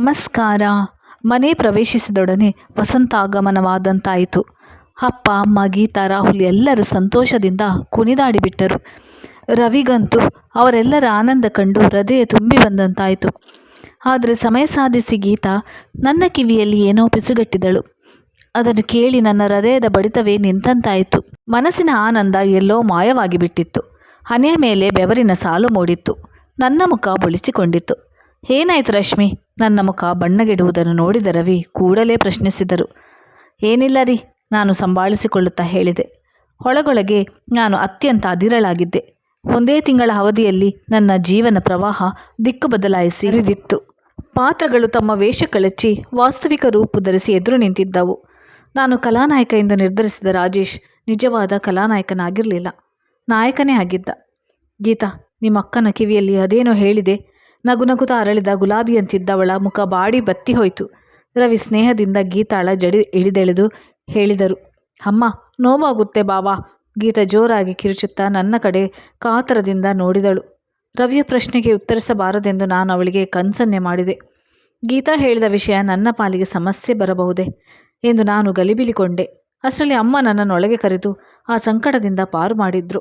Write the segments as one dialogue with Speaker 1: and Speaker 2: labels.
Speaker 1: ನಮಸ್ಕಾರ. ಮನೆ ಪ್ರವೇಶಿಸಿದೊಡನೆ ವಸಂತ ಆಗಮನವಾದಂತಾಯಿತು ಅಪ್ಪ, ಅಮ್ಮ, ಗೀತಾ, ರಾಹುಲ್ ಎಲ್ಲರೂ ಸಂತೋಷದಿಂದ ಕುಣಿದಾಡಿಬಿಟ್ಟರು. ರವಿಗಂತೂ ಅವರೆಲ್ಲರ ಆನಂದ ಕಂಡು ಹೃದಯ ತುಂಬಿ ಬಂದಂತಾಯಿತು. ಆದರೆ ಸಮಯ ಸಾಧಿಸಿ ಗೀತಾ ನನ್ನ ಕಿವಿಯಲ್ಲಿ ಏನೋ ಪಿಸುಗಟ್ಟಿದಳು. ಅದನ್ನು ಕೇಳಿ ನನ್ನ ಹೃದಯದ ಬಡಿತವೇ ನಿಂತಂತಾಯಿತು. ಮನಸ್ಸಿನ ಆನಂದ ಎಲ್ಲೋ ಮಾಯವಾಗಿ ಬಿಟ್ಟಿತ್ತು ಹಣೆಯ ಮೇಲೆ ಬೆವರಿನ ಸಾಲು ಮೂಡಿತ್ತು. ನನ್ನ ಮುಖ ಬೊಳಿಸಿಕೊಂಡಿತ್ತು. ಏನಾಯ್ತು ರಶ್ಮಿ? ನನ್ನ ಮುಖ ಬಣ್ಣಗೆಡುವುದನ್ನು ನೋಡಿದ ರವಿ ಕೂಡಲೇ ಪ್ರಶ್ನಿಸಿದರು. ಏನಿಲ್ಲ ರೀ, ನಾನು ಸಂಭಾಳಿಸಿಕೊಳ್ಳುತ್ತಾ ಹೇಳಿದೆ. ಒಳಗೊಳಗೆ ನಾನು ಅತ್ಯಂತ ಅದಿರಳಾಗಿದ್ದೆ. ಒಂದೇ ತಿಂಗಳ ಅವಧಿಯಲ್ಲಿ ನನ್ನ ಜೀವನ ಪ್ರವಾಹ ದಿಕ್ಕು ಬದಲಾಯಿಸಿ ಹರಿದಿತ್ತು ಪಾತ್ರಗಳು ತಮ್ಮ ವೇಷ ಕಳಚಿ ವಾಸ್ತವಿಕ ರೂಪು ಧರಿಸಿ ಎದುರು ನಿಂತಿದ್ದವು. ನಾನು ಕಲಾನಾಯಕ ಎಂದು ನಿರ್ಧರಿಸಿದ ರಾಜೇಶ್ ನಿಜವಾದ ಕಲಾನಾಯಕನಾಗಿರಲಿಲ್ಲ. ನಾಯಕನೇ ಆಗಿದ್ದ. ಗೀತಾ, ನಿಮ್ಮ ಅಕ್ಕನ ಕಿವಿಯಲ್ಲಿ ಅದೇನೋ ಹೇಳಿದೆ. ನಗು ನಗುತ ಅರಳಿದ ಗುಲಾಬಿಯಂತಿದ್ದವಳ ಮುಖ ಬಾಡಿ ಬತ್ತಿ ಹೋಯಿತು. ರವಿ ಸ್ನೇಹದಿಂದ ಗೀತಾಳ ಜಡಿ ಇಳಿದೆಳೆದು ಹೇಳಿದರು, ಅಮ್ಮ, ನೋವಾಗುತ್ತೆ ಬಾವಾ ಗೀತ ಜೋರಾಗಿ ಕಿರುಚುತ್ತಾ ನನ್ನ ಕಡೆ ಕಾತರದಿಂದ ನೋಡಿದಳು. ರವಿಯ ಪ್ರಶ್ನೆಗೆ ಉತ್ತರಿಸಬಾರದೆಂದು ನಾನು ಅವಳಿಗೆ ಕನ್ಸನ್ನೆ ಮಾಡಿದೆ. ಗೀತಾ ಹೇಳಿದ ವಿಷಯ ನನ್ನ ಪಾಲಿಗೆ ಸಮಸ್ಯೆ ಬರಬಹುದೇ ಎಂದು ನಾನು ಗಲಿಬಿಲಿಕೊಂಡೆ. ಅಷ್ಟರಲ್ಲಿ ಅಮ್ಮ ನನ್ನನ್ನೊಳಗೆ ಕರೆದು ಆ ಸಂಕಟದಿಂದ ಪಾರು ಮಾಡಿದ್ರು.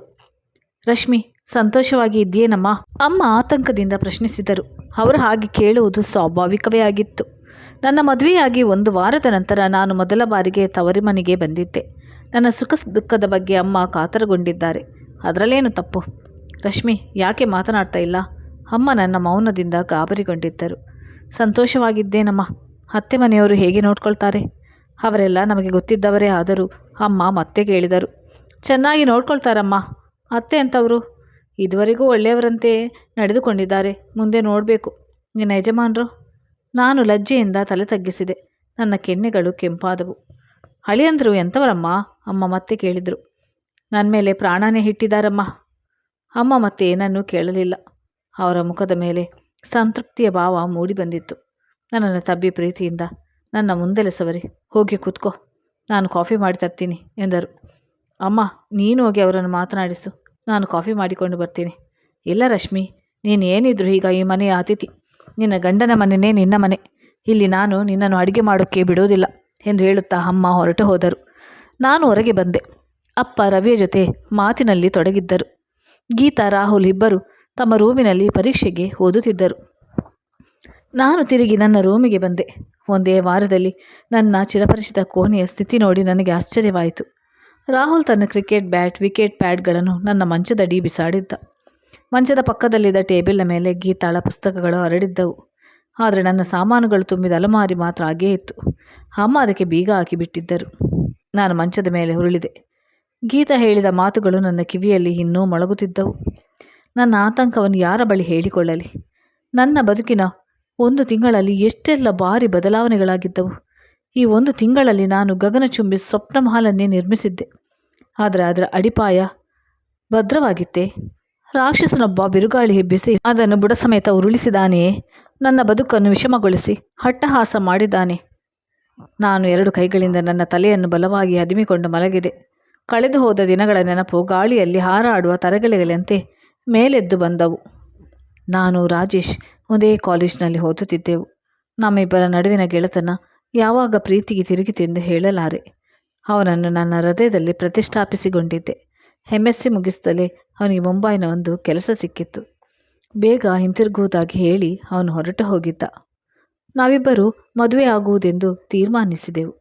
Speaker 1: ರಶ್ಮಿ ಸಂತೋಷವಾಗಿ ಇದೆಯೇನಮ್ಮ ಅಮ್ಮ ಆತಂಕದಿಂದ ಪ್ರಶ್ನಿಸಿದರು. ಅವರು ಹಾಗೆ ಕೇಳುವುದು ಸ್ವಾಭಾವಿಕವೇ ಆಗಿತ್ತು. ನನ್ನ ಮದುವೆಯಾಗಿ ಒಂದು ವಾರದ ನಂತರ ನಾನು ಮೊದಲ ಬಾರಿಗೆ ತವರಿ ಮನೆಗೆ ಬಂದಿದ್ದೆ. ನನ್ನ ಸುಖ ದುಃಖದ ಬಗ್ಗೆ ಅಮ್ಮ ಕಾತರಗೊಂಡಿದ್ದಾರೆ. ಅದರಲ್ಲೇನು ತಪ್ಪು? ರಶ್ಮಿ, ಯಾಕೆ ಮಾತನಾಡ್ತಾ ಇಲ್ಲ? ಅಮ್ಮ ನನ್ನ ಮೌನದಿಂದ ಗಾಬರಿಗೊಂಡಿದ್ದರು. ಸಂತೋಷವಾಗಿದ್ದೇನಮ್ಮ? ಅತ್ತೆ ಮನೆಯವರು ಹೇಗೆ ನೋಡ್ಕೊಳ್ತಾರೆ? ಅವರೆಲ್ಲ ನಮಗೆ ಗೊತ್ತಿದ್ದವರೇ ಆದರೂ ಅಮ್ಮ ಮತ್ತೆ ಕೇಳಿದರು. ಚೆನ್ನಾಗಿ ನೋಡ್ಕೊಳ್ತಾರಮ್ಮ. ಅತ್ತೆ ಅಂತವರು ಇದುವರೆಗೂ ಒಳ್ಳೆಯವರಂತೆ ನಡೆದುಕೊಂಡಿದ್ದಾರೆ. ಮುಂದೆ ನೋಡಬೇಕು. ನಿನ್ನ ಯಜಮಾನರು? ನಾನು ಲಜ್ಜೆಯಿಂದ ತಲೆ ತಗ್ಗಿಸಿದೆ. ನನ್ನ ಕೆನ್ನೆಗಳು ಕೆಂಪಾದವು. ಅಳಿಯಂದರು ಎಂಥವರಮ್ಮ? ಅಮ್ಮ ಮತ್ತೆ ಕೇಳಿದರು. ನನ್ನ ಮೇಲೆ ಪ್ರಾಣನೇ ಇಟ್ಟಿದ್ದಾರಮ್ಮ. ಅಮ್ಮ ಮತ್ತೆ ಏನನ್ನೂ ಕೇಳಲಿಲ್ಲ. ಅವರ ಮುಖದ ಮೇಲೆ ಸಂತೃಪ್ತಿಯ ಭಾವ ಮೂಡಿಬಂದಿತ್ತು. ನನ್ನನ್ನು ತಬ್ಬಿ ಪ್ರೀತಿಯಿಂದ. ನನ್ನ ಮುಂದೆಲೆ ಸವರಿ. ಹೋಗಿ ಕೂತ್ಕೋ. ನಾನು ಕಾಫಿ ಮಾಡಿ ತರ್ತೀನಿ ಎಂದರು. ಅಮ್ಮ, ನೀನು ಹೋಗಿ ಅವರನ್ನು ಮಾತನಾಡಿಸು. ನಾನು ಕಾಫಿ ಮಾಡಿಕೊಂಡು ಬರ್ತೀನಿ. ಇಲ್ಲ ರಶ್ಮಿ, ನೀನು ಏನಿದ್ರು ಈಗ ಈ ಮನೆಯ ಅತಿಥಿ ನಿನ್ನ ಗಂಡನ ಮನೆಯೇ ನಿನ್ನ ಮನೆ. ಇಲ್ಲಿ ನಾನು ನಿನ್ನನ್ನು ಅಡುಗೆ ಮಾಡೋಕ್ಕೆ ಬಿಡೋದಿಲ್ಲ ಎಂದು ಹೇಳುತ್ತಾ ಅಮ್ಮ ಹೊರಟು ಹೋದರು. ನಾನು ಹೊರಗೆ ಬಂದೆ. ಅಪ್ಪ ರವಿಯ ಜೊತೆ ಮಾತಿನಲ್ಲಿ ತೊಡಗಿದ್ದರು. ಗೀತಾ, ರಾಹುಲ್ ಇಬ್ಬರು ತಮ್ಮ ರೂಮಿನಲ್ಲಿ ಪರೀಕ್ಷೆಗೆ ಓದುತ್ತಿದ್ದರು. ನಾನು ತಿರುಗಿ ನನ್ನ ರೂಮಿಗೆ ಬಂದೆ. ಒಂದೇ ವಾರದಲ್ಲಿ ನನ್ನ ಚಿರಪರಿಚಿತ ಕೋಣೆಯ ಸ್ಥಿತಿ ನೋಡಿ ನನಗೆ ಆಶ್ಚರ್ಯವಾಯಿತು. ರಾಹುಲ್ ತನ್ನ ಕ್ರಿಕೆಟ್ ಬ್ಯಾಟ್, ವಿಕೆಟ್ ಪ್ಯಾಡ್ಗಳನ್ನು ನನ್ನ ಮಂಚದಡಿ ಬಿಸಾಡಿದ್ದ. ಮಂಚದ ಪಕ್ಕದಲ್ಲಿದ್ದ ಟೇಬಲ್ನ ಮೇಲೆ ಗೀತಾಳ ಪುಸ್ತಕಗಳು ಹರಡಿದ್ದವು. ಆದರೆ ನನ್ನ ಸಾಮಾನುಗಳು ತುಂಬಿದ ಅಲಮಾರಿ ಮಾತ್ರ ಹಾಗೇ ಇತ್ತು. ಅಮ್ಮ ಅದಕ್ಕೆ ಬೀಗ ಹಾಕಿಬಿಟ್ಟಿದ್ದರು ನಾನು ಮಂಚದ ಮೇಲೆ ಹುರುಳಿದೆ ಗೀತಾ ಹೇಳಿದ ಮಾತುಗಳು ನನ್ನ ಕಿವಿಯಲ್ಲಿ ಇನ್ನೂ ಮೊಳಗುತ್ತಿದ್ದವು. ನನ್ನ ಆತಂಕವನ್ನು ಯಾರ ಬಳಿ ಹೇಳಿಕೊಳ್ಳಲಿ? ನನ್ನ ಬದುಕಿನ ಒಂದು ತಿಂಗಳಲ್ಲಿ ಎಷ್ಟೆಲ್ಲ ಭಾರಿ ಬದಲಾವಣೆಗಳಾಗಿದ್ದವು. ಈ ಒಂದು ತಿಂಗಳಲ್ಲಿ ನಾನು ಗಗನಚುಂಬಿ ಸ್ವಪ್ನ ಮಹಲನ್ನೇ ನಿರ್ಮಿಸಿದ್ದೆ. ಆದರೆ ಅದರ ಅಡಿಪಾಯ ಭದ್ರವಾಗಿತ್ತೆ. ರಾಕ್ಷಸನೊಬ್ಬ ಬಿರುಗಾಳಿ ಹೆಬ್ಬಿಸಿ ಅದನ್ನು ಬುಡ ಸಮೇತ ಉರುಳಿಸಿದಾನೆಯೇ. ನನ್ನ ಬದುಕನ್ನು ವಿಷಮಗೊಳಿಸಿ ಹಟ್ಟಹಾಸ ಮಾಡಿದ್ದಾನೆ. ನಾನು ಎರಡು ಕೈಗಳಿಂದ ನನ್ನ ತಲೆಯನ್ನು ಬಲವಾಗಿ ಅದಿಮಿಕೊಂಡು ಮಲಗಿದೆ. ಕಳೆದು ಹೋದ ದಿನಗಳ ನೆನಪು ಗಾಳಿಯಲ್ಲಿ ಹಾರಾಡುವ ತರಗೆಲೆಗಳಂತೆ ಮೇಲೆದ್ದು ಬಂದವು. ನಾನು ರಾಜೇಶ್ ಒಂದೇ ಕಾಲೇಜಿನಲ್ಲಿ ಓದುತ್ತಿದ್ದೆವು. ನಮ್ಮಿಬ್ಬರ ನಡುವಿನ ಗೆಳೆತನ ಯಾವಾಗ ಪ್ರೀತಿಗೆ ತಿರುಗಿತೆಂದು ಹೇಳಲಾರೆ. ಅವನನ್ನು ನನ್ನ ಹೃದಯದಲ್ಲಿ ಪ್ರತಿಷ್ಠಾಪಿಸಿಕೊಂಡಿದ್ದೆ. ಎಂ ಎಸ್ ಸಿ ಮುಗಿಸಿದಲೇ ಅವನಿಗೆ ಮುಂಬೈನ ಒಂದು ಕೆಲಸ ಸಿಕ್ಕಿತ್ತು. ಬೇಗ ಹಿಂತಿರುಗುವುದಾಗಿ ಹೇಳಿ ಅವನು ಹೊರಟು ಹೋಗಿದ್ದ. ನಾವಿಬ್ಬರು ಮದುವೆ ಆಗುವುದೆಂದು ತೀರ್ಮಾನಿಸಿದೆವು.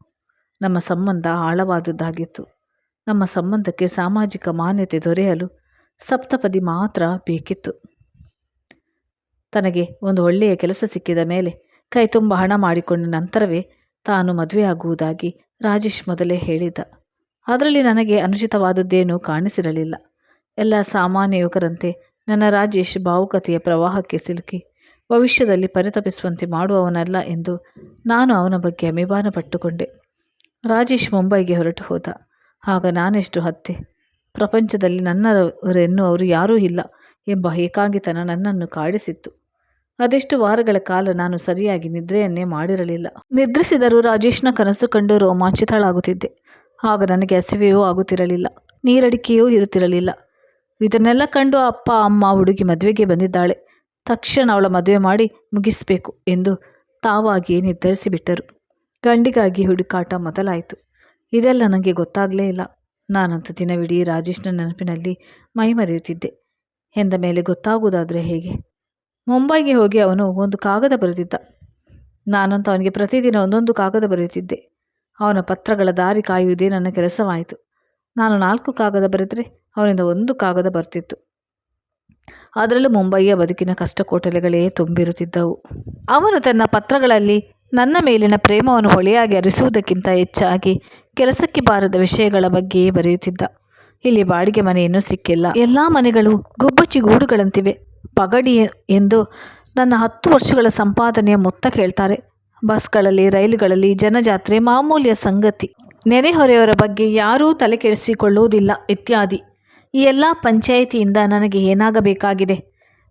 Speaker 1: ನಮ್ಮ ಸಂಬಂಧ ಆಳವಾದದ್ದಾಗಿತ್ತು ನಮ್ಮ ಸಂಬಂಧಕ್ಕೆ ಸಾಮಾಜಿಕ ಮಾನ್ಯತೆ ದೊರೆಯಲು ಸಪ್ತಪದಿ ಮಾತ್ರ ಬೇಕಿತ್ತು. ತನಗೆ ಒಂದು ಒಳ್ಳೆಯ ಕೆಲಸ ಸಿಕ್ಕಿದ ಮೇಲೆ ಕೈ ತುಂಬ ಹಣ ಮಾಡಿಕೊಂಡ ನಂತರವೇ ತಾನು ಮದುವೆಯಾಗುವುದಾಗಿ ರಾಜೇಶ್ ಮೊದಲೇ ಹೇಳಿದ ಅದರಲ್ಲಿ ನನಗೆ ಅನುಚಿತವಾದದ್ದೇನೂ ಕಾಣಿಸಿರಲಿಲ್ಲ. ಎಲ್ಲ ಸಾಮಾನ್ಯ ಯುವಕರಂತೆ ನನ್ನ ರಾಜೇಶ್ ಭಾವುಕತೆಯ ಪ್ರವಾಹಕ್ಕೆ ಸಿಲುಕಿ, ಭವಿಷ್ಯದಲ್ಲಿ ಪರಿತಪಿಸುವಂತೆ ಮಾಡುವವನಲ್ಲ ಎಂದು ನಾನು ಅವನ ಬಗ್ಗೆ ಅಭಿಮಾನ ಪಟ್ಟುಕೊಂಡೆ ರಾಜೇಶ್ ಮುಂಬೈಗೆ ಹೊರಟು ಹೋದ. ಆಗ ನಾನೆಷ್ಟು ಹತ್ತೆ ಪ್ರಪಂಚದಲ್ಲಿ ನನ್ನವರೆನ್ನುವರು ಯಾರೂ ಇಲ್ಲ ಎಂಬ ಏಕಾಂಗಿತನ ನನ್ನನ್ನು ಕಾಡಿಸಿತ್ತು. ಅದೆಷ್ಟು ವಾರಗಳ ಕಾಲ ನಾನು ಸರಿಯಾಗಿ ನಿದ್ರೆಯನ್ನೇ ಮಾಡಿರಲಿಲ್ಲ. ನಿದ್ರಿಸಿದರೂ ರಾಜೇಶ್ನ ಕನಸು ಕಂಡು ರೋಮಾಂಚಿತಳಾಗುತ್ತಿದ್ದೆ. ಆಗ ನನಗೆ ಹಸಿವೆಯೂ ಆಗುತ್ತಿರಲಿಲ್ಲ. ನೀರಡಿಕೆಯೂ ಇರುತ್ತಿರಲಿಲ್ಲ. ಇದನ್ನೆಲ್ಲ ಕಂಡು ಅಪ್ಪ, ಅಮ್ಮ ಹುಡುಗಿ ಮದುವೆಗೆ ಬಂದಿದ್ದಾಳೆ. ತಕ್ಷಣ ಅವಳ ಮದುವೆ ಮಾಡಿ ಮುಗಿಸಬೇಕು ಎಂದು ತಾವಾಗಿಯೇ ನಿರ್ಧರಿಸಿಬಿಟ್ಟರು. ಗಂಡಿಗಾಗಿ ಹುಡುಕಾಟ ಮೊದಲಾಯಿತು. ಇದೆಲ್ಲ ನನಗೆ ಗೊತ್ತಾಗಲೇ ಇಲ್ಲ. ನಾನಂತೂ ದಿನವಿಡೀ ರಾಜೇಶ್ನ ನೆನಪಿನಲ್ಲಿ ಮೈ ಮರೆಯುತ್ತಿದ್ದೆ ಎಂದ ಮೇಲೆ ಗೊತ್ತಾಗುವುದಾದರೆ ಹೇಗೆ? ಮುಂಬೈಗೆ ಹೋಗಿ ಅವನು ಒಂದು ಕಾಗದ ಬರೆದಿದ್ದ. ನಾನಂತೂ ಅವನಿಗೆ ಪ್ರತಿದಿನ ಒಂದೊಂದು ಕಾಗದ ಬರೆಯುತ್ತಿದ್ದೆ. ಅವನ ಪತ್ರಗಳ ದಾರಿ ಕಾಯುವುದೇ ನನ್ನ ಕೆಲಸವಾಯಿತು. ನಾನು ನಾಲ್ಕು ಕಾಗದ ಬರೆದರೆ ಅವನಿಂದ ಒಂದು ಕಾಗದ ಬರ್ತಿತ್ತು. ಅದರಲ್ಲೂ ಮುಂಬಯಿಯ ಬದುಕಿನ ಕಷ್ಟಕೋಟಲೆಗಳೇ ತುಂಬಿರುತ್ತಿದ್ದವು. ಅವನು ತನ್ನ ಪತ್ರಗಳಲ್ಲಿ ನನ್ನ ಮೇಲಿನ ಪ್ರೇಮವನ್ನು ಹೊಳೆಯಾಗಿ ಅರಿಸುವುದಕ್ಕಿಂತ ಹೆಚ್ಚಾಗಿ ಕೆಲಸಕ್ಕೆ ಬಾರದ ವಿಷಯಗಳ ಬಗ್ಗೆಯೇ ಬರೆಯುತ್ತಿದ್ದ. ಇಲ್ಲಿ ಬಾಡಿಗೆ ಮನೆಯನ್ನು ಸಿಕ್ಕಿಲ್ಲ. ಎಲ್ಲ ಮನೆಗಳು ಗುಬ್ಬಚ್ಚಿ ಗೂಡುಗಳಂತಿವೆ. ಪಗಡಿ ಎಂದು ನನ್ನ ಹತ್ತು ವರ್ಷಗಳ ಸಂಪಾದನೆಯ ಮೊತ್ತ ಕೇಳ್ತಾರೆ. ಬಸ್ಗಳಲ್ಲಿ, ರೈಲುಗಳಲ್ಲಿ, ಜನಜಾತ್ರೆ, ಮಾಮೂಲಿಯ ಸಂಗತಿ. ನೆರೆಹೊರೆಯವರ ಬಗ್ಗೆ ಯಾರೂ ತಲೆ ಕೆಡಿಸಿಕೊಳ್ಳುವುದಿಲ್ಲ ಇತ್ಯಾದಿ. ಈ ಎಲ್ಲ ಪಂಚಾಯಿತಿಯಿಂದ ನನಗೆ ಏನಾಗಬೇಕಾಗಿದೆ?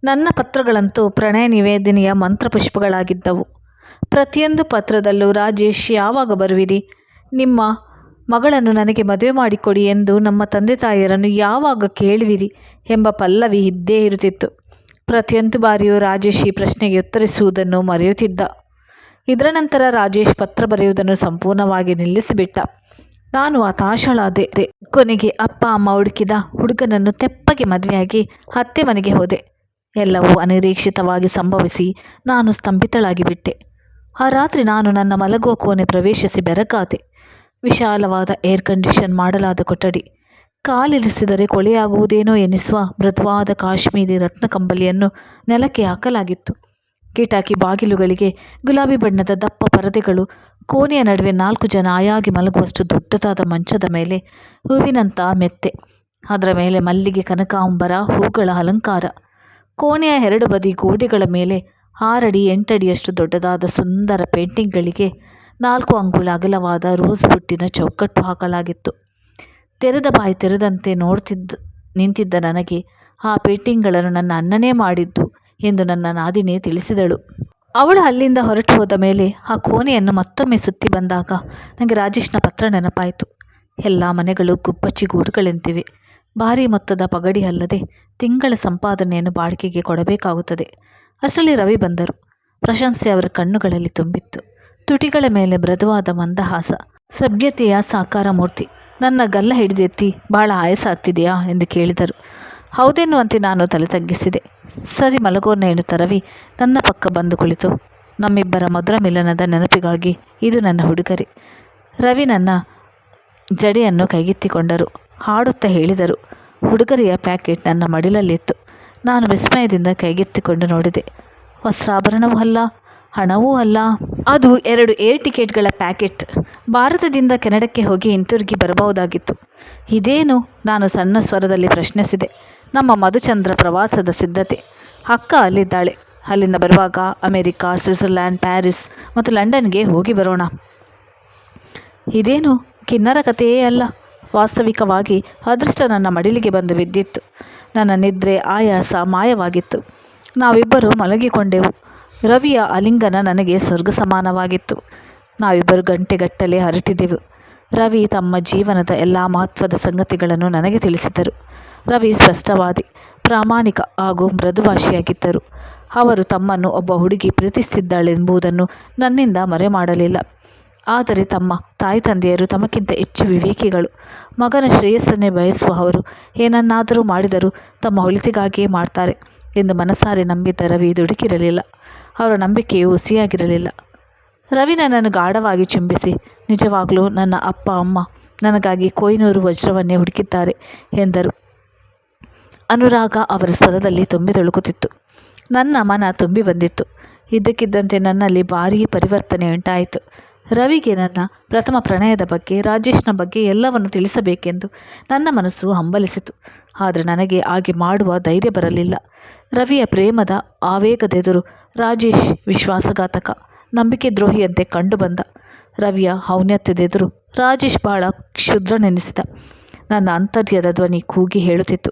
Speaker 1: ನನ್ನ ಪತ್ರಗಳಂತೂ ಪ್ರಣಯ ನಿವೇದನೆಯ ಮಂತ್ರಪುಷ್ಪಗಳಾಗಿದ್ದವು. ಪ್ರತಿಯೊಂದು ಪತ್ರದಲ್ಲೂ, ರಾಜೇಶ್, ಯಾವಾಗ ಬರುವಿರಿ? ನಿಮ್ಮ ಮಗಳನ್ನು ನನಗೆ ಮದುವೆ ಮಾಡಿಕೊಡಿ ಎಂದು ನಮ್ಮ ತಂದೆ ತಾಯಿಯರನ್ನು ಯಾವಾಗ ಕೇಳುವಿರಿ ಎಂಬ ಪಲ್ಲವಿ ಇದ್ದೇ ಇರುತ್ತಿತ್ತು. ಪ್ರತಿಯೊಂದು ಬಾರಿಯೂ ರಾಜೇಶ್ ಈ ಪ್ರಶ್ನೆಗೆ ಉತ್ತರಿಸುವುದನ್ನು ಮರೆಯುತ್ತಿದ್ದ. ಇದರ ನಂತರ ರಾಜೇಶ್ ಪತ್ರ ಬರೆಯುವುದನ್ನು ಸಂಪೂರ್ಣವಾಗಿ ನಿಲ್ಲಿಸಿಬಿಟ್ಟ. ನಾನು ಹತಾಶಳಾದೆ ಕೊನೆಗೆ ಅಪ್ಪ, ಅಮ್ಮ ಹುಡುಕಿದ ಹುಡುಗನನ್ನು ತೆಪ್ಪಗೆ ಮದುವೆಯಾಗಿ ಅತ್ತೆ ಮನೆಗೆ ಹೋದೆ. ಎಲ್ಲವೂ ಅನಿರೀಕ್ಷಿತವಾಗಿ ಸಂಭವಿಸಿ ನಾನು ಸ್ತಂಭಿತಳಾಗಿಬಿಟ್ಟೆ. ಆ ರಾತ್ರಿ ನಾನು ನನ್ನ ಮಲಗುವ ಕೋಣೆ ಪ್ರವೇಶಿಸಿ ಬೆರಕಾದೆ. ವಿಶಾಲವಾದ ಏರ್ ಕಂಡೀಷನ್ ಮಾಡಲಾದ ಕೊಠಡಿ. ಕಾಲಿರಿಸಿದರೆ ಕೊಳೆಯಾಗುವುದೇನೋ ಎನಿಸುವ ಮೃದುವಾದ ಕಾಶ್ಮೀರಿ ರತ್ನ ಕಂಬಳಿಯನ್ನು ನೆಲಕ್ಕೆ ಹಾಕಲಾಗಿತ್ತು. ಕಿಟಾಕಿ ಬಾಗಿಲುಗಳಿಗೆ ಗುಲಾಬಿ ಬಣ್ಣದ ದಪ್ಪ ಪರದೆಗಳು, ಕೋಣೆಯ ನಡುವೆ ನಾಲ್ಕು ಜನ ಆಯಾಗಿ ಮಲಗುವಷ್ಟು ದೊಡ್ಡದಾದ ಮಂಚದ ಮೇಲೆ ಹೂವಿನಂಥ ಮೆತ್ತೆ, ಅದರ ಮೇಲೆ ಮಲ್ಲಿಗೆ ಕನಕಾಂಬರ, ಹೂಗಳ ಅಲಂಕಾರ. ಕೋಣೆಯ ಎರಡು ಬದಿ ಗೋಡೆಗಳ ಮೇಲೆ ಆರಡಿ ಎಂಟಡಿಯಷ್ಟು ದೊಡ್ಡದಾದ ಸುಂದರ ಪೇಂಟಿಂಗ್ಗಳಿಗೆ ನಾಲ್ಕು ಅಂಗುಳ ಅಗಲವಾದ ರೋಸ್ ಬುಟ್ಟಿನ ಚೌಕಟ್ಟು ಹಾಕಲಾಗಿತ್ತು. ತೆರೆದ ಬಾಯಿ ತೆರೆದಂತೆ ನೋಡ್ತಿದ್ದ, ನಿಂತಿದ್ದ ನನಗೆ ಆ ಪೇಂಟಿಂಗ್ಗಳನ್ನು ನನ್ನ ಅಣ್ಣನೇ ಮಾಡಿದ್ದು ಎಂದು ನನ್ನ ನಾದಿನಿ ತಿಳಿಸಿದಳು. ಅವಳು ಅಲ್ಲಿಂದ ಹೊರಟು ಹೋದ ಮೇಲೆ ಆ ಕೋಣೆಯನ್ನು ಮತ್ತೊಮ್ಮೆ ಸುತ್ತಿ ಬಂದಾಗ ನನಗೆ ರಾಜೇಶ್ನ ಪತ್ರ ನೆನಪಾಯಿತು. ಎಲ್ಲ ಮನೆಗಳು ಗುಬ್ಬಚ್ಚಿ ಗೂಡುಗಳೆಂತಿವೆ. ಭಾರಿ ಮೊತ್ತದ ಪಗಡಿ ಅಲ್ಲದೆ ತಿಂಗಳ ಸಂಪಾದನೆಯನ್ನು ಬಾಡಿಗೆಗೆ ಕೊಡಬೇಕಾಗುತ್ತದೆ. ಅಷ್ಟರಲ್ಲಿ ರವಿ ಬಂದರು. ಪ್ರಶಂಸೆ ಅವರ ಕಣ್ಣುಗಳಲ್ಲಿ ತುಂಬಿತ್ತು. ತುಟಿಗಳ ಮೇಲೆ ಮೃದುವಾದ ಮಂದಹಾಸ, ಸಭ್ಯತೆಯ ಸಾಕಾರ ಮೂರ್ತಿ ನನ್ನ ಗಲ್ಲ ಹಿಡಿದೆತ್ತಿ ಭಾಳ ಆಯಾಸ ಆಗ್ತಿದೆಯಾ ಎಂದು ಕೇಳಿದರು. ಹೌದೆನ್ನುವಂತೆ ನಾನು ತಲೆ ತಗ್ಗಿಸಿದೆ. ಸರಿ ಮಲಗೋಣ ಎನ್ನುತ್ತ ರವಿ ನನ್ನ ಪಕ್ಕ ಬಂದು ಕುಳಿತು. ನಮ್ಮಿಬ್ಬರ ಮಧುರ ಮಿಲನದ ನೆನಪಿಗಾಗಿ ಇದು ನನ್ನ ಹುಡುಗರಿ ರವಿ ನನ್ನ ಜಡೆಯನ್ನು ಕೈಗೆತ್ತಿಕೊಂಡರು. ಹಾಡುತ್ತಾ ಹೇಳಿದರು ಹುಡುಗರಿಯ ಪ್ಯಾಕೆಟ್ ನನ್ನ ಮಡಿಲಲ್ಲಿತ್ತು. ನಾನು ವಿಸ್ಮಯದಿಂದ ಕೈಗೆತ್ತಿಕೊಂಡು ನೋಡಿದೆ. ವಸ್ತ್ರಾಭರಣವೂ ಅಲ್ಲ ಹಣವೂ ಅಲ್ಲ. ಅದು ಎರಡು ಏರ್ ಟಿಕೆಟ್ಗಳ ಪ್ಯಾಕೆಟ್. ಭಾರತದಿಂದ ಕೆನಡಕ್ಕೆ ಹೋಗಿ ಹಿಂತಿರುಗಿ ಬರಬಹುದಾಗಿತ್ತು. ಇದೇನು ನಾನು ಸಣ್ಣ ಸ್ವರದಲ್ಲಿ ಪ್ರಶ್ನಿಸಿದೆ. ನಮ್ಮ ಮಧುಚಂದ್ರ ಪ್ರವಾಸದ ಸಿದ್ಧತೆ. ಅಕ್ಕ ಅಲ್ಲಿದ್ದಾಳೆ. ಅಲ್ಲಿಂದ ಬರುವಾಗ ಅಮೆರಿಕಾ, ಸ್ವಿಟ್ಜರ್ಲ್ಯಾಂಡ್, ಪ್ಯಾರಿಸ್ ಮತ್ತು ಲಂಡನ್ಗೆ ಹೋಗಿ ಬರೋಣ. ಇದೇನು ಕಿನ್ನರ ಕಥೆಯೇ ಅಲ್ಲ. ವಾಸ್ತವಿಕವಾಗಿ ಅದೃಷ್ಟ ನನ್ನ ಮಡಿಲಿಗೆ ಬಂದು ಬಿದ್ದಿತ್ತು. ನನ್ನ ನಿದ್ರೆ, ಆಯಾಸ ಮಾಯವಾಗಿತ್ತು. ನಾವಿಬ್ಬರು ಮಲಗಿಕೊಂಡೆವು. ರವಿಯ ಅಲಿಂಗನ ನನಗೆ ಸ್ವರ್ಗ ಸಮಾನವಾಗಿತ್ತು ನಾವಿಬ್ಬರು ಗಂಟೆಗಟ್ಟಲೆ ಹರಟಿದೆವು. ರವಿ ತಮ್ಮ ಜೀವನದ ಎಲ್ಲ ಮಹತ್ವದ ಸಂಗತಿಗಳನ್ನು ನನಗೆ ತಿಳಿಸಿದರು. ರವಿ ಸ್ಪಷ್ಟವಾದಿ, ಪ್ರಾಮಾಣಿಕ ಹಾಗೂ ಮೃದುಭಾಷಿಯಾಗಿದ್ದರು. ಅವರು ತಮ್ಮನ್ನು ಒಬ್ಬ ಹುಡುಗಿ ಪ್ರೀತಿಸಿದ್ದಾಳೆಂಬುದನ್ನು ನನ್ನಿಂದ ಮರೆ ಮಾಡಲಿಲ್ಲ ಆದರೆ ತಮ್ಮ ತಾಯಿ ತಂದೆಯರು ತಮಗಿಂತ ಹೆಚ್ಚು ವಿವೇಕಿಗಳು. ಮಗನ ಶ್ರೇಯಸ್ಸನ್ನೇ ಬಯಸುವ ಅವರು ಏನನ್ನಾದರೂ ಮಾಡಿದರೂ ತಮ್ಮ ಒಳಿತಿಗಾಗಿಯೇ ಮಾಡ್ತಾರೆ ಎಂದು ಮನಸಾರೆ ನಂಬಿದ್ದ ರವಿ ದುಡುಕಿರಲಿಲ್ಲ. ಅವರ ನಂಬಿಕೆಯು ಹುಸಿಯಾಗಿರಲಿಲ್ಲ. ರವಿ ನನ್ನನ್ನು ಗಾಢವಾಗಿ ಚುಂಬಿಸಿ, ನಿಜವಾಗಲೂ ನನ್ನ ಅಪ್ಪ, ಅಮ್ಮ ನನಗಾಗಿ ಕೊಯ್ನೂರು ವಜ್ರವನ್ನೇ ಹುಡುಕಿದ್ದಾರೆ ಎಂದರು. ಅನುರಾಗ ಅವರ ಸ್ವರದಲ್ಲಿ ತುಂಬಿ ತೊಳುಕುತ್ತಿತ್ತು. ನನ್ನ ಮನ ತುಂಬಿ ಬಂದಿತ್ತು. ಇದ್ದಕ್ಕಿದ್ದಂತೆ ನನ್ನಲ್ಲಿ ಭಾರೀ ಪರಿವರ್ತನೆ ಉಂಟಾಯಿತು. ರವಿಗೆ ನನ್ನ ಪ್ರಥಮ ಪ್ರಣಯದ ಬಗ್ಗೆ, ರಾಜೇಶ್ನ ಬಗ್ಗೆ ಎಲ್ಲವನ್ನು ತಿಳಿಸಬೇಕೆಂದು ನನ್ನ ಮನಸ್ಸು ಹಂಬಲಿಸಿತು. ಆದರೆ ನನಗೆ ಹಾಗೆ ಮಾಡುವ ಧೈರ್ಯ ಬರಲಿಲ್ಲ. ರವಿಯ ಪ್ರೇಮದ ಆವೇಗದೆದುರು ರಾಜೇಶ್ ವಿಶ್ವಾಸಘಾತಕ ನಂಬಿಕೆ ದ್ರೋಹಿಯಂತೆ ಕಂಡುಬಂದ. ರವಿಯ ಔನ್ಯತ್ಯದೆದುರು ರಾಜೇಶ್ ಬಹಳ ಕ್ಷುದ್ರನೆನಿಸಿದ. ನನ್ನ ಅಂತರ್ಯದ ಧ್ವನಿ ಕೂಗಿ ಹೇಳುತ್ತಿತ್ತು.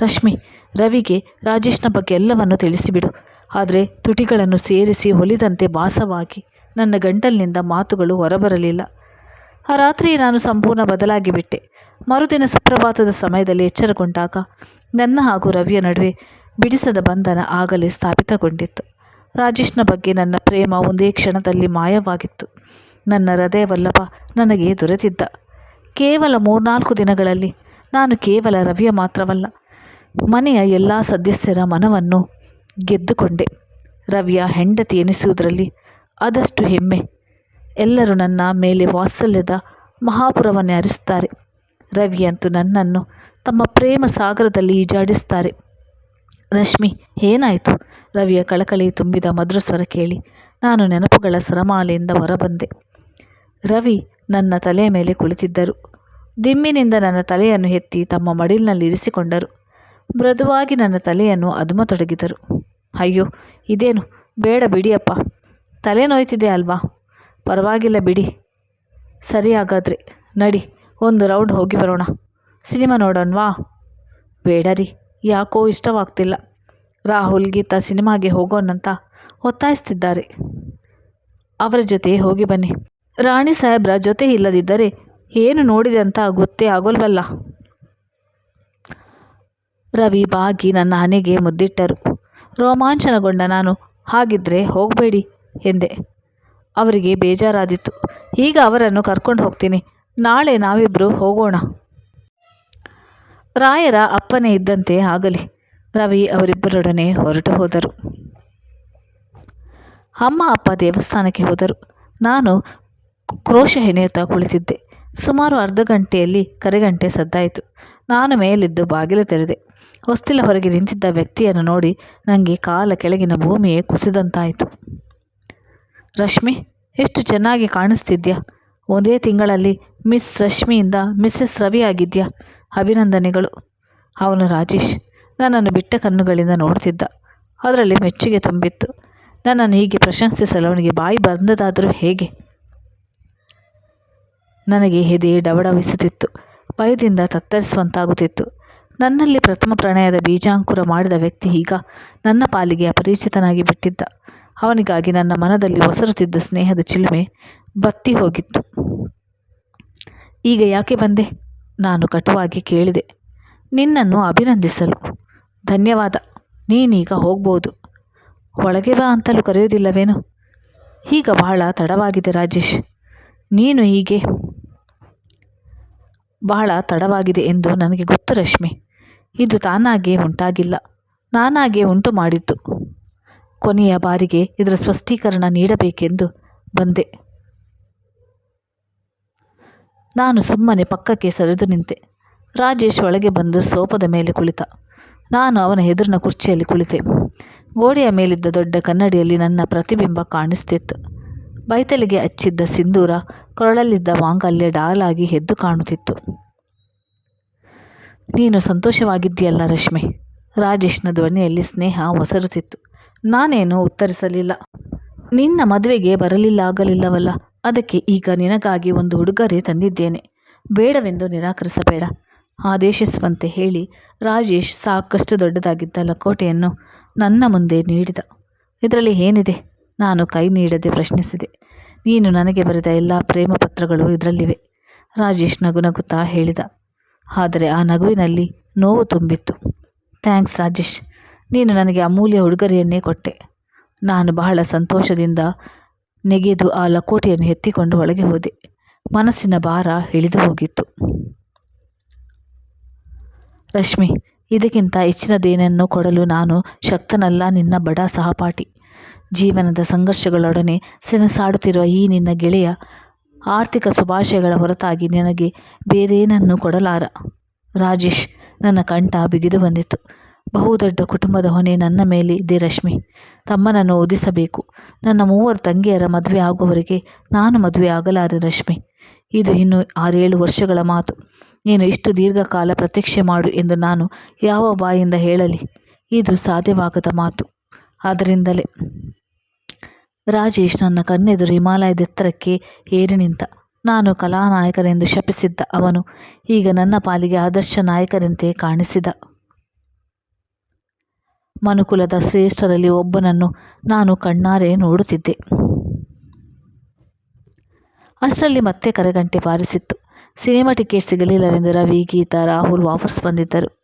Speaker 1: ರಶ್ಮಿ, ರವಿಗೆ ರಾಜೇಶ್ನ ಬಗ್ಗೆ ಎಲ್ಲವನ್ನು ತಿಳಿಸಿಬಿಡು. ಆದರೆ ತುಟಿಗಳನ್ನು ಸೇರಿಸಿ ಹೊಲಿದಂತೆ ಭಾಸವಾಗಿ ನನ್ನ ಗಂಟಲಿನಿಂದ ಮಾತುಗಳು ಹೊರಬರಲಿಲ್ಲ. ಆ ರಾತ್ರಿ ನಾನು ಸಂಪೂರ್ಣ ಬದಲಾಗಿಬಿಟ್ಟೆ ಮರುದಿನ ಸುಪ್ರಭಾತದ ಸಮಯದಲ್ಲಿ ಎಚ್ಚರಗೊಂಡಾಗ ನನ್ನ ಹಾಗೂ ರವಿಯ ನಡುವೆ ಬಿಡಿಸದ ಬಂಧನ ಆಗಲೇ ಸ್ಥಾಪಿತಗೊಂಡಿತ್ತು. ರಾಜೇಶ್ನ ಬಗ್ಗೆ ನನ್ನ ಪ್ರೇಮ ಒಂದೇ ಕ್ಷಣದಲ್ಲಿ ಮಾಯವಾಗಿತ್ತು. ನನ್ನ ಹೃದಯವಲ್ಲಭ ನನಗೆ ದೊರೆತಿದ್ದ. ಕೇವಲ ಮೂರ್ನಾಲ್ಕು ದಿನಗಳಲ್ಲಿ ನಾನು ಕೇವಲ ರವಿಯ ಮಾತ್ರವಲ್ಲ, ಮನೆಯ ಎಲ್ಲ ಸದಸ್ಯರ ಮನವನ್ನು ಗೆದ್ದುಕೊಂಡೆ. ರವಿಯ ಹೆಂಡತಿ ಎನಿಸುವುದರಲ್ಲಿ ಆದಷ್ಟು ಹೆಮ್ಮೆ. ಎಲ್ಲರೂ ನನ್ನ ಮೇಲೆ ವಾತ್ಸಲ್ಯದ ಮಹಾಪುರವನ್ನೇ ರವಿ ರವಿಯಂತೂ ನನ್ನನ್ನು ತಮ್ಮ ಪ್ರೇಮ ಸಾಗರದಲ್ಲಿ ಈಜಾಡಿಸ್ತಾರೆ ರಶ್ಮಿ, ಏನಾಯಿತು? ರವಿಯ ಕಳಕಳಿ ತುಂಬಿದ ಮಧುರ ಸ್ವರ ಕೇಳಿ ನಾನು ನೆನಪುಗಳ ಸರಮಾಲೆಯಿಂದ ಹೊರಬಂದೆ. ರವಿ ನನ್ನ ತಲೆಯ ಮೇಲೆ ಕುಳಿತಿದ್ದರು. ದಿಮ್ಮಿನಿಂದ ನನ್ನ ತಲೆಯನ್ನು ಎತ್ತಿ ತಮ್ಮ ಮಡಿಲಿನಲ್ಲಿ ಇರಿಸಿಕೊಂಡರು. ಮೃದುವಾಗಿ ನನ್ನ ತಲೆಯನ್ನು ಅದುಮತೊಡಗಿದರು. ಅಯ್ಯೋ, ಇದೇನು? ಬೇಡ ಬಿಡಿಯಪ್ಪ. ತಲೆ ನೋಯ್ತಿದೆ ಅಲ್ವಾ? ಪರವಾಗಿಲ್ಲ ಬಿಡಿ. ಸರಿ ಹಾಗಾದ್ರೆ, ನಡಿ, ಒಂದು ರೌಂಡ್ ಹೋಗಿ ಬರೋಣ. ಸಿನಿಮಾ ನೋಡೋಣವಾ? ಬೇಡ ರೀ, ಯಾಕೋ ಇಷ್ಟವಾಗ್ತಿಲ್ಲ. ರಾಹುಲ್ ಗೀತಾ ಸಿನಿಮಾಗೆ ಹೋಗೋಣಂತ ಒತ್ತಾಯಿಸ್ತಿದ್ದಾರೆ. ಅವರ ಜೊತೆ ಹೋಗಿ ಬನ್ನಿ. ರಾಣಿ ಸಾಹೇಬ್ರ ಜೊತೆ ಇಲ್ಲದಿದ್ದರೆ ಏನು ನೋಡಿದೆ ಅಂತ ಗೊತ್ತೇ ಆಗೋಲ್ವಲ್ಲ. ರವಿ ಬಾಗಿ ನನ್ನ ಹಣೆಗೆ ಮುದ್ದಿಟ್ಟರು. ರೋಮಾಂಚನಗೊಂಡ ನಾನು, ಹಾಗಿದ್ರೆ ಹೋಗಬೇಡಿ. ಎಂದೆ. ಅವರಿಗೆ ಬೇಜಾರಾದಿತ್ತು ಈಗ ಅವರನ್ನು ಕರ್ಕೊಂಡು ಹೋಗ್ತೀನಿ. ನಾಳೆ ನಾವಿಬ್ಬರು ಹೋಗೋಣ. ರಾಯರ ಅಪ್ಪನೇ ಇದ್ದಂತೆ ಆಗಲಿ. ರವಿ ಅವರಿಬ್ಬರೊಡನೆ ಹೊರಟು ಹೋದರು. ಅಮ್ಮ ಅಪ್ಪ ದೇವಸ್ಥಾನಕ್ಕೆ ಹೋದರು. ನಾನು ಕ್ರೋಶ ಹೆಣೆಯುತ್ತಾ ಕುಳಿತಿದ್ದೆ. ಸುಮಾರು ಅರ್ಧ ಗಂಟೆಯಲ್ಲಿ ಕರೆಗಂಟೆ ಸದ್ದಾಯಿತು. ನಾನು ಮೇಲಿದ್ದು ಬಾಗಿಲು ತೆರೆದೆ. ಹೊಸ್ತಿಲ ಹೊರಗೆ ನಿಂತಿದ್ದ ವ್ಯಕ್ತಿಯನ್ನು ನೋಡಿ ನನಗೆ ಕಾಲ ಕೆಳಗಿನ ಭೂಮಿಯೇ ಕುಸಿದಂತಾಯಿತು. ರಶ್ಮಿ, ಎಷ್ಟು ಚೆನ್ನಾಗಿ ಕಾಣಿಸ್ತಿದ್ಯಾ? ಒಂದೇ ತಿಂಗಳಲ್ಲಿ ಮಿಸ್ ರಶ್ಮಿಯಿಂದ ಮಿಸ್ಸೆಸ್ ರವಿ ಆಗಿದ್ಯಾ? ಅಭಿನಂದನೆಗಳು. ಅವನು ರಾಜೇಶ್, ನನ್ನನ್ನು ಬಿಟ್ಟ ಕಣ್ಣುಗಳಿಂದ ನೋಡ್ತಿದ್ದ. ಅದರಲ್ಲಿ ಮೆಚ್ಚುಗೆ ತುಂಬಿತ್ತು. ನನ್ನನ್ನು ಹೀಗೆ ಪ್ರಶಂಸಿಸಲು ಅವನಿಗೆ ಬಾಯಿ ಬಂದದಾದರೂ ಹೇಗೆ? ನನಗೆ ಎದೆ ಡವಡವಿಸುತ್ತಿತ್ತು. ಭಯದಿಂದ ತತ್ತರಿಸುವಂತಾಗುತ್ತಿತ್ತು. ನನ್ನಲ್ಲಿ ಪ್ರಥಮ ಪ್ರಣಯದ ಬೀಜಾಂಕುರ ಮಾಡಿದ ವ್ಯಕ್ತಿ ಈಗ ನನ್ನ ಪಾಲಿಗೆ ಅಪರಿಚಿತನಾಗಿ ಬಿಟ್ಟಿದ್ದ. ಅವನಿಗಾಗಿ ನನ್ನ ಮನದಲ್ಲಿ ಒಸರುತ್ತಿದ್ದ ಸ್ನೇಹದ ಚಿಲುಮೆ ಬತ್ತಿ ಹೋಗಿತ್ತು. ಈಗ ಯಾಕೆ ಬಂದೆ? ನಾನು ಕಟುವಾಗಿ ಕೇಳಿದೆ. ನಿನ್ನನ್ನು ಅಭಿನಂದಿಸಲು. ಧನ್ಯವಾದ. ನೀನೀಗ ಹೋಗ್ಬೋದು. ಒಳಗೆ ಬಾ ಅಂತಲೂ ಕರೆಯೋದಿಲ್ಲವೇನು ಈಗ ಬಹಳ ತಡವಾಗಿದೆ ರಾಜೇಶ್. ನೀನು ಹೀಗೆ. ಬಹಳ ತಡವಾಗಿದೆ ಎಂದು ನನಗೆ ಗೊತ್ತು ರಶ್ಮಿ. ಇದು ತಾನಾಗಿಯೇ ಉಂಟಾಗಿಲ್ಲ. ನಾನಾಗಿಯೇ ಉಂಟು ಮಾಡಿದ್ದು. ಕೊನೆಯ ಬಾರಿಗೆ ಇದರ ಸ್ಪಷ್ಟೀಕರಣ ನೀಡಬೇಕೆಂದು ಬಂದೆ. ನಾನು ಸುಮ್ಮನೆ ಪಕ್ಕಕ್ಕೆ ಸರಿದು ನಿಂತೆ. ರಾಜೇಶ್ ಒಳಗೆ ಬಂದು ಸೋಪದ ಮೇಲೆ ಕುಳಿತ. ನಾನು ಅವನ ಎದುರಿನ ಕುರ್ಚಿಯಲ್ಲಿ ಕುಳಿತೆ. ಗೋಡೆಯ ಮೇಲಿದ್ದ ದೊಡ್ಡ ಕನ್ನಡಿಯಲ್ಲಿ ನನ್ನ ಪ್ರತಿಬಿಂಬ ಕಾಣಿಸ್ತಿತ್ತು. ಬೈತಲಿಗೆ ಹಚ್ಚಿದ್ದ ಸಿಂಧೂರ ಕೊರಳಲ್ಲಿದ್ದ ಮಾಂಗಲ್ಯ ಡಾಲಾಗಿ ಎದ್ದು ಕಾಣುತ್ತಿತ್ತು. ನೀನು ಸಂತೋಷವಾಗಿದ್ದೀಯಲ್ಲ ರಶ್ಮಿ? ರಾಜೇಶ್ನ ಧ್ವನಿಯಲ್ಲಿ ಸ್ನೇಹ ಒಸರುತ್ತಿತ್ತು. ನಾನೇನು ಉತ್ತರಿಸಲಿಲ್ಲ. ನಿನ್ನ ಮದುವೆಗೆ ಬರಲಿಲ್ಲ, ಆಗಲಿಲ್ಲವಲ್ಲ. ಅದಕ್ಕೆ ಈಗ ನಿನಗಾಗಿ ಒಂದು ಉಡುಗೊರೆ ತಂದಿದ್ದೇನೆ. ಬೇಡವೆಂದು ನಿರಾಕರಿಸಬೇಡ. ಆದೇಶಿಸುವಂತೆ ಹೇಳಿ ರಾಜೇಶ್ ಸಾಕಷ್ಟು ದೊಡ್ಡದಾಗಿದ್ದ ಲಕೋಟೆಯನ್ನು ನನ್ನ ಮುಂದೆ ನೀಡಿದ. ಇದರಲ್ಲಿ ಏನಿದೆ? ನಾನು ಕೈ ನೀಡದೆ ಪ್ರಶ್ನಿಸಿದೆ. ನೀನು ನನಗೆ ಬರೆದ ಎಲ್ಲ ಪ್ರೇಮ ಪತ್ರಗಳು ಇದರಲ್ಲಿವೆ. ರಾಜೇಶ್ ನಗು ನಗುತ್ತಾ ಹೇಳಿದ. ಆದರೆ ಆ ನಗುವಿನಲ್ಲಿ ನೋವು ತುಂಬಿತ್ತು. ಥ್ಯಾಂಕ್ಸ್ ರಾಜೇಶ್. ನೀನು ನನಗೆ ಅಮೂಲ್ಯ ಉಡುಗೊರೆಯನ್ನೇ ಕೊಟ್ಟೆ. ನಾನು ಬಹಳ ಸಂತೋಷದಿಂದ ನೆಗೆದು ಆ ಲಕೋಟೆಯನ್ನು ಎತ್ತಿಕೊಂಡು ಒಳಗೆ ಹೋದೆ. ಮನಸ್ಸಿನ ಭಾರ ಇಳಿದು ಹೋಗಿತ್ತು. ರಶ್ಮಿ, ಇದಕ್ಕಿಂತ ಹೆಚ್ಚಿನದೇನನ್ನು ಕೊಡಲು ನಾನು ಶಕ್ತನಲ್ಲ, ನಿನ್ನ ಬಡ ಸಹಪಾಠಿ. ಜೀವನದ ಸಂಘರ್ಷಗಳೊಡನೆ ಸೆಣಸಾಡುತ್ತಿರುವ ಈ ನಿನ್ನ ಗೆಳೆಯ ಆರ್ಥಿಕ ಶುಭಾಶಯಗಳ ಹೊರತಾಗಿ ನಿನಗೆ ಬೇರೇನನ್ನು ಕೊಡಲಾರ? ರಾಜೇಶ್, ನನ್ನ ಕಂಠ ಬಿಗಿದು ಬಂದಿತು ಬಹುದೊಡ್ಡ ಕುಟುಂಬದ ಹೊಣೆ ನನ್ನ ಮೇಲೆ ಇದೆ ರಶ್ಮಿ. ತಮ್ಮನನ್ನು ಓದಿಸಬೇಕು. ನನ್ನ ಮೂವರು ತಂಗಿಯರ ಮದುವೆ ಆಗುವವರೆಗೆ ನಾನು ಮದುವೆ ಆಗಲಾರೆ ರಶ್ಮಿ. ಇದು ಇನ್ನು ಆರೇಳು ವರ್ಷಗಳ ಮಾತು. ನೀನು ಇಷ್ಟು ದೀರ್ಘಕಾಲ ಪ್ರತೀಕ್ಷೆ ಮಾಡು ಎಂದು ನಾನು ಯಾವ ಬಾಯಿಂದ ಹೇಳಲಿ? ಇದು ಸಾಧ್ಯವಾಗದ ಮಾತು. ಆದ್ದರಿಂದಲೇ ರಾಜೇಶ್ ನನ್ನ ಕನ್ಯೆದುರು ಹಿಮಾಲಯದ ಎತ್ತರಕ್ಕೆ ಏರಿ ನಿಂತ. ನಾನು ಕಲಾನಾಯಕರೆಂದು ಶಪಿಸಿದ್ದ ಅವನು. ಈಗ ನನ್ನ ಪಾಲಿಗೆ ಆದರ್ಶ ನಾಯಕರಂತೆ ಕಾಣಿಸಿದ. ಮನುಕುಲದ ಶ್ರೇಷ್ಠರಲ್ಲಿ ಒಬ್ಬನನ್ನು ನಾನು ಕಣ್ಣಾರೆ ನೋಡುತ್ತಿದ್ದೆ. ಅಷ್ಟರಲ್ಲಿ ಮತ್ತೆ ಕರೆಗಂಟೆ ಬಾರಿಸಿತ್ತು. ಸಿನಿಮಾ ಟಿಕೆಟ್ ಸಿಗಲಿಲ್ಲವೆಂದು ರವಿ, ಗೀತಾ, ರಾಹುಲ್ ವಾಪಸ್ ಬಂದಿದ್ದರು.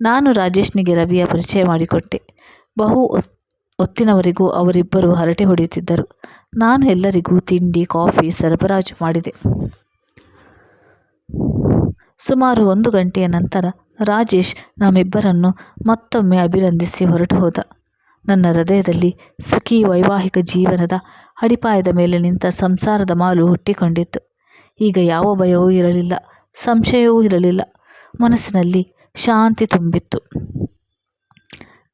Speaker 1: ನಾನು ರಾಜೇಶ್ನಿಗೆ ರವಿಯ ಪರಿಚಯ ಮಾಡಿಕೊಟ್ಟೆ. ಬಹು ಹೊತ್ತಿನವರೆಗೂ ಅವರಿಬ್ಬರು ಹರಟೆ ಹೊಡೆಯುತ್ತಿದ್ದರು. ನಾನು ಎಲ್ಲರಿಗೂ ತಿಂಡಿ, ಕಾಫಿ ಸರಬರಾಜು ಮಾಡಿದೆ. ಸುಮಾರು ಒಂದು ಗಂಟೆಯ ನಂತರ ರಾಜೇಶ್ ನಮ್ಮಿಬ್ಬರನ್ನು ಮತ್ತೊಮ್ಮೆ ಅಭಿನಂದಿಸಿ ಹೊರಟು ಹೋದ. ನನ್ನ ಹೃದಯದಲ್ಲಿ ಸುಖಿ ವೈವಾಹಿಕ ಜೀವನದ ಅಡಿಪಾಯದ ಮೇಲೆ ನಿಂತ ಸಂಸಾರದ ಮಾಲು ಹುಟ್ಟಿಕೊಂಡಿತ್ತು. ಈಗ ಯಾವ ಭಯವೂ ಇರಲಿಲ್ಲ, ಸಂಶಯವೂ ಇರಲಿಲ್ಲ. ಮನಸ್ಸಿನಲ್ಲಿ ಶಾಂತಿ ತುಂಬಿತ್ತು.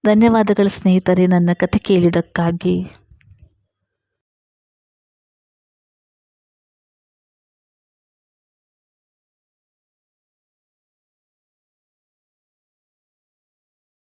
Speaker 1: ಧನ್ಯವಾದಗಳು ಸ್ನೇಹಿತರೆ, ನನ್ನ ಕತೆ ಕೇಳಿದ್ದಕ್ಕಾಗಿ.